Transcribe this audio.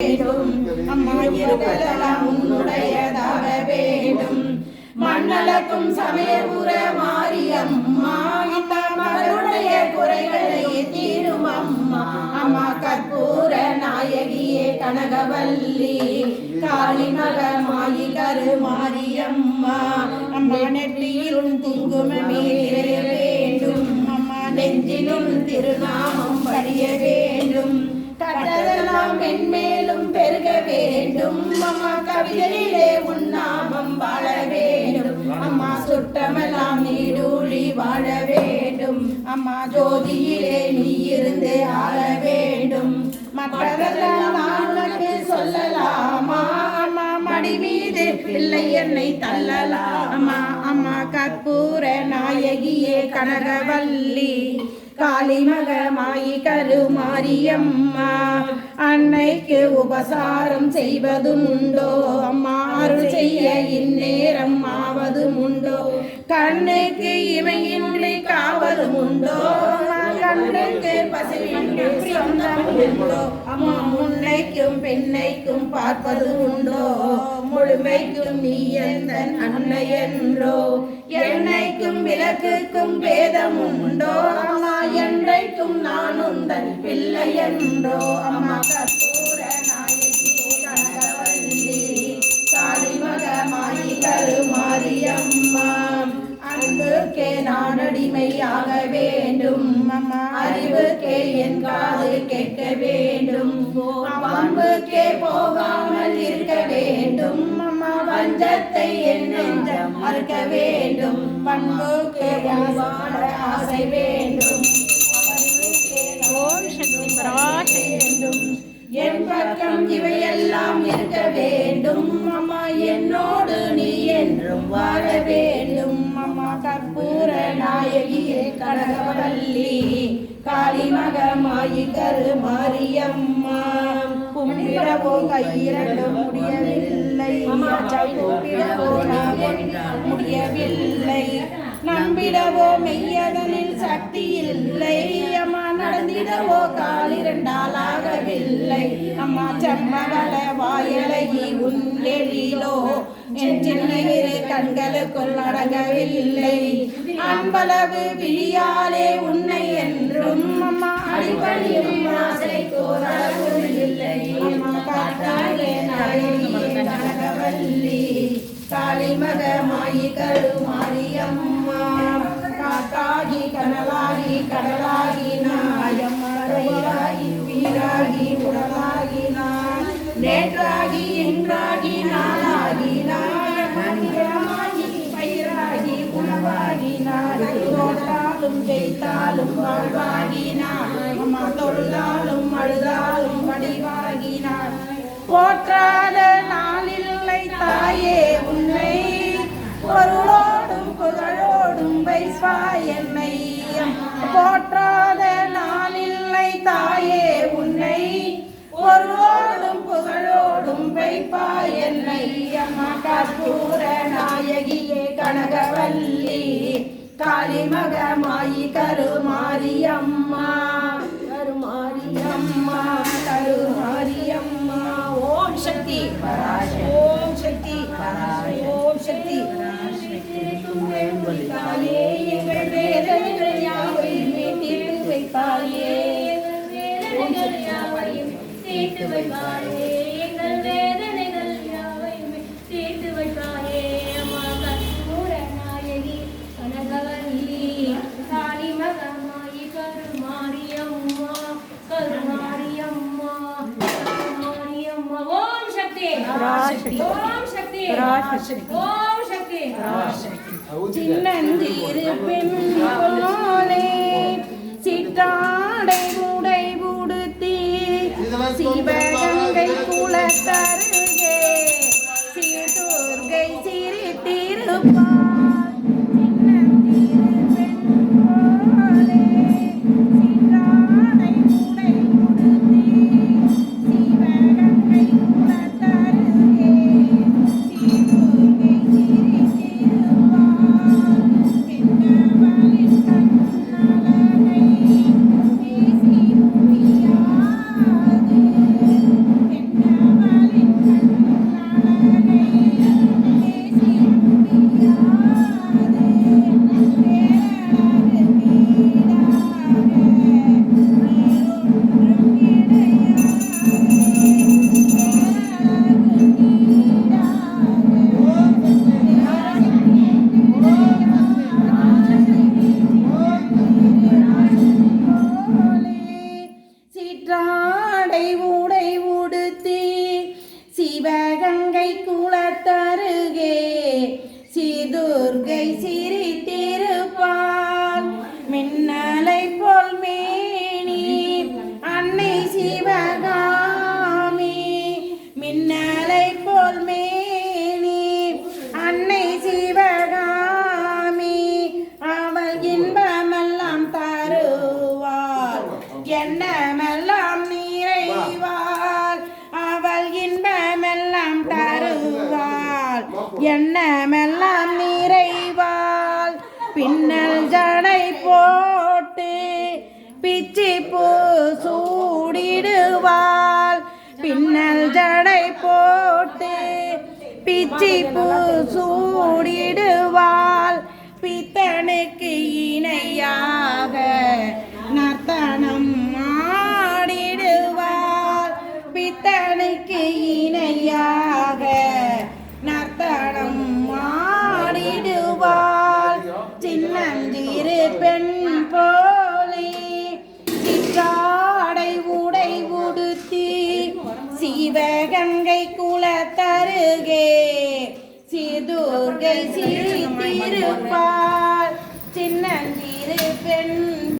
வேண்டும் அம்மா இருப்பதெல்லாம் உன்னுடையதாக வேண்டும் மண்ணளக்கும் சமயபுர மாரியம்மா அம்மா மகளுடைய குறைகளை தீரும் அம்மா அம்மா கற்பூர நாயகியே கனகவல்லி காளி மக மாயி கரு மாரியம்மா அம்மா நெற்றியிலும் குங்குமமே நிறைய வேண்டும் அம்மா நெஞ்சிலும் திருநாமம் படிய வேண்டும் கட்டதெல்லாம் பெண்மே வேண்டும். அம்மா கவிதையிலே உன்னாமம் வாழ வேண்டும். அம்மா சுட்டமெல்லாம் நீடூழி வாழ வேண்டும். அம்மா ஜோதியிலே நீ இருந்து ஆள வேண்டும். மற்றதெல்லாம் உனக்கு சொல்லலாமா? அம்மா மடி மீது பிள்ளை என்னை தள்ளலாமா? அம்மா கற்பூர நாயகியே கனகவல்லி. காளிமகமாயி கருமாரியம்மா அன்னைக்கு உபசாரம் செய்வதும் உண்டோ அம்மா அருள் செய்ய இந்நேரம் ஆவதும் உண்டோ கண்ணுக்கு இமையின்றி காவலும் உண்டோ கண்ணுக்கு பசுவின்றி சொந்தம் உண்டோ அம்மா முன்னைக்கும் பெண்ணைக்கும் பார்ப்பது உண்டோ முழுமைக்கும் நீ எந்த அன்னை என்றோ என்னைக்கும் விளக்குக்கும் பேதம் உண்டோ அம்மா என்றைக்கும் நான் உந்தன் பிள்ளை என்றோ அம்மா கற்பூர நாயகியே கனகவல்லி காளிமக மாயி கருமாரியம்மா. அன்புக்கே நான் அடிமையாக வேண்டும். அம்மா அறிவுக்கே என் காது கேட்க வேண்டும். அன்புக்கே போகாமல் இருக்க வேண்டும். அம்மா பஞ்சத்தை என் மறுக்க வேண்டும். பண்புக்கு வாழ ஆசை வேண்டும். என் பக்கம் இவையெல்லாம் இருக்க வேண்டும். அம்மா என்னோடு நீ என்றும் வாழ வேண்டும். அம்மா கற்பூர நாயகியே கனகவல்லி காளிமக மாயி கரு மாரியம்மா கும்பிடவோ கையிரண்டும் முடியவில்லை கூப்பிடவோ முடியவில்லை. நம்பிடவோ மெய்யதனில் சக்தி இல்லை அம்மா நடந்திடவோ? கால் காலிரண்டாலாகவில்லை அம்மா செம்மகள வாயழகி உன் எழிலோ? என் சின்ன கண்களுக்குள் அடங்கவில்லை அன்பளவு விழியாலே உன்னை என்றும் அம்மா அடிபணியும் ஆசை கோரவில்லை அம்மா பார்த்தாலே நாயகியே கனகவல்லி. காளிமக மாயி மாரியம்மா காத்தாகி கனலாகி கடலாகி நாயம்மரையாகி உயிராகி உடலாகி நான் நேற்றாகி இன்றாகி நாளாகி நான் மந்திரமாகி பயிராகி உணவாகி நான் தோட்டாலும் ஜெயித்தாலும் வாழ்வாகி நான் அம்மா தொழுதாலும் அழுதாலும் வடிவாகி நான் போற்றாத நாளில்லை தாயே. போற்றாத நாளில்லை தாயே உன்னை பொருளோடும் புகழோடும் வைப்பாய் என்னை. அம்மா கற்பூர நாயகியே கனகவல்லி காளிமக மாயி கருமாரியம்மா. கருமாரியம்மா கருமாரியம்மா. ஓம் சக்தி. ஓம் சக்தி வைப்பாயே எங்கள் வேதனைகள் யாவையுமே தீர்த்து வைப்பாயே அம்மா கற்பூர நாயகி கனகவல்லி காளி மகமாயி கருமாரியம்மா கருமாரியம்மா கருமாரியம்மா ஓம் சக்தி. பராசக்தி. ஓம் சக்தி. பராசக்தி. ஓம் சக்தி. சின்னஞ்சிறு பெண் போலே உடுத்தி சிவகங்கை குலத்தருகே சீர்துர்கை சிரித்திருப்பார் சின்னஞ்சிறு பெண் போலே சிற்றாடை எண்ணமெல்லாம் நிறைவால் பின்னல் ஜடை போட்டு பிச்சி பூ சூடிடுவாள். பின்னல் ஜடை போட்டு பிச்சி பூ சூடிடுவாள். பித்தனுக்கு இணையாக நர்த்தனம் ஆடிடுவாள். பித்தனுக்கு இணை இருப்பார். சின்னஞ்சிறு பெண்